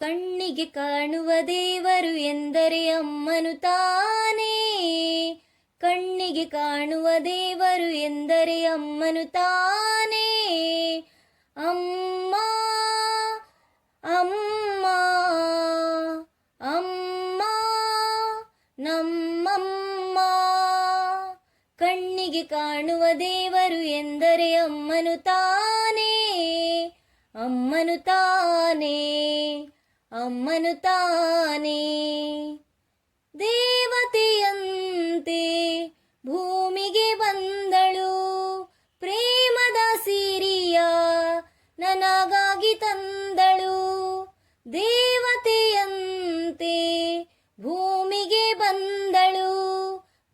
ಕಣ್ಣಿಗೆ ಕಾಣುವ ದೇವರು ಎಂದರೆ ಅಮ್ಮನು ತಾನೇ. ಕಣ್ಣಿಗೆ ಕಾಣುವ ದೇವರು ಎಂದರೆ ಅಮ್ಮನು ತಾನೇ. ಅಮ್ಮ ಅಮ್ಮ ಅಮ್ಮ, ನಮ್ಮಮ್ಮ. ಕಣ್ಣಿಗೆ ಕಾಣುವ ದೇವರು ಎಂದರೆ ಅಮ್ಮನು ತಾನೇ. ಅಮ್ಮನು ತಾನೇ. ಅಮ್ಮನು ತಾನೇ. ದೇವತೆಯಂತೆ ಭೂಮಿಗೆ ಬಂದಳು. ಪ್ರೇಮದ ಸಿರಿಯ ನನಗಾಗಿ ತಂದಳು. ದೇವತೆಯಂತೆ ಭೂಮಿಗೆ ಬಂದಳು.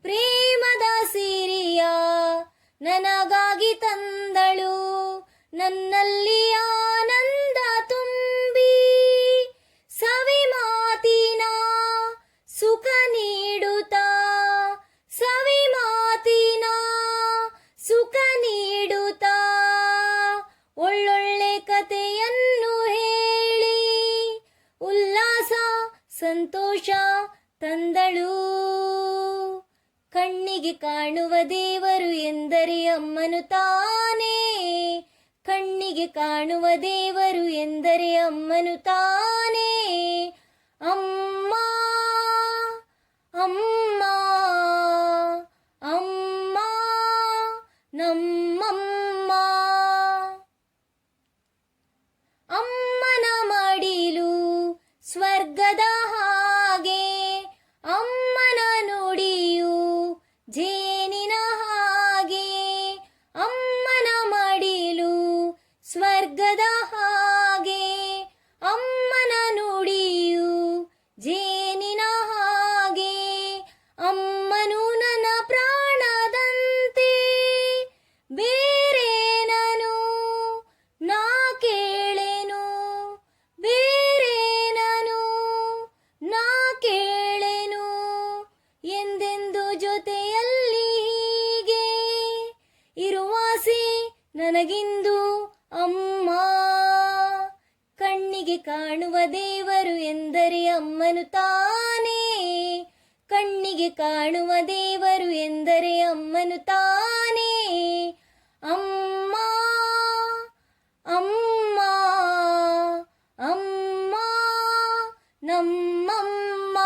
ಪ್ರೇಮದ ಸಿರಿಯ ನನಗಾಗಿ ತಂದಳು. ನನ್ನಲ್ಲಿ ನೀಡುತ್ತಾ. ಸವಿ ಮಾತಿನ ಸುಖ ನೀಡುತ್ತಾ. ಒಳ್ಳೊಳ್ಳೆ ಕಥೆಯನ್ನು ಹೇಳಿ. ಉಲ್ಲಾಸ, ಸಂತೋಷ ತಂದಳು. ಕಣ್ಣಿಗೆ ಕಾಣುವ ದೇವರು ಎಂದರೆ ಅಮ್ಮನು ತಾನೇ. ಕಣ್ಣಿಗೆ ಕಾಣುವ ದೇವರು ಎಂದರೆ ಅಮ್ಮನು ತಾನೇ. ಸ್ವರ್ಗದ ಹಾಗೆ ಅಮ್ಮನ ನುಡಿಯು ಜೇನಿನ ಹಾಗೆ. ಅಮ್ಮನು ನನ್ನ ಪ್ರಾಣದಂತೆ ಬೇರೆ ನಾ ಕೇಳೆನು ಬೇರೆ ನಾ ಕೇಳೆನು ಎಂದೆಂದು ಜೊತೆಯಲ್ಲಿ ಹೀಗೆ ಇರುವಾಸೆ ನನಗಿಂದು ಅಮ್ಮ ಕಾಣುವ ದೇವರು ಎಂದರೆ ಅಮ್ಮನು ತಾನೇ. ಕಣ್ಣಿಗೆ ಕಾಣುವ ದೇವರು ಎಂದರೆ ಅಮ್ಮನು ತಾನೇ. ಅಮ್ಮ ಅಮ್ಮ ಅಮ್ಮ, ನಮ್ಮಮ್ಮ.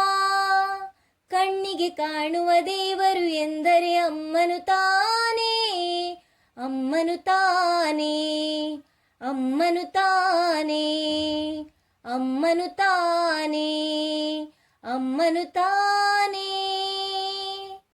ಕಣ್ಣಿಗೆ ಕಾಣುವ ದೇವರು ಎಂದರೆ ಅಮ್ಮನು ತಾನೇ. ಅಮ್ಮನು ತಾನೇ. ಅಮ್ಮನು ತಾನೇ ಅಮ್ಮನು ತಾನೇ ಅಮ್ಮನು ತಾನೇ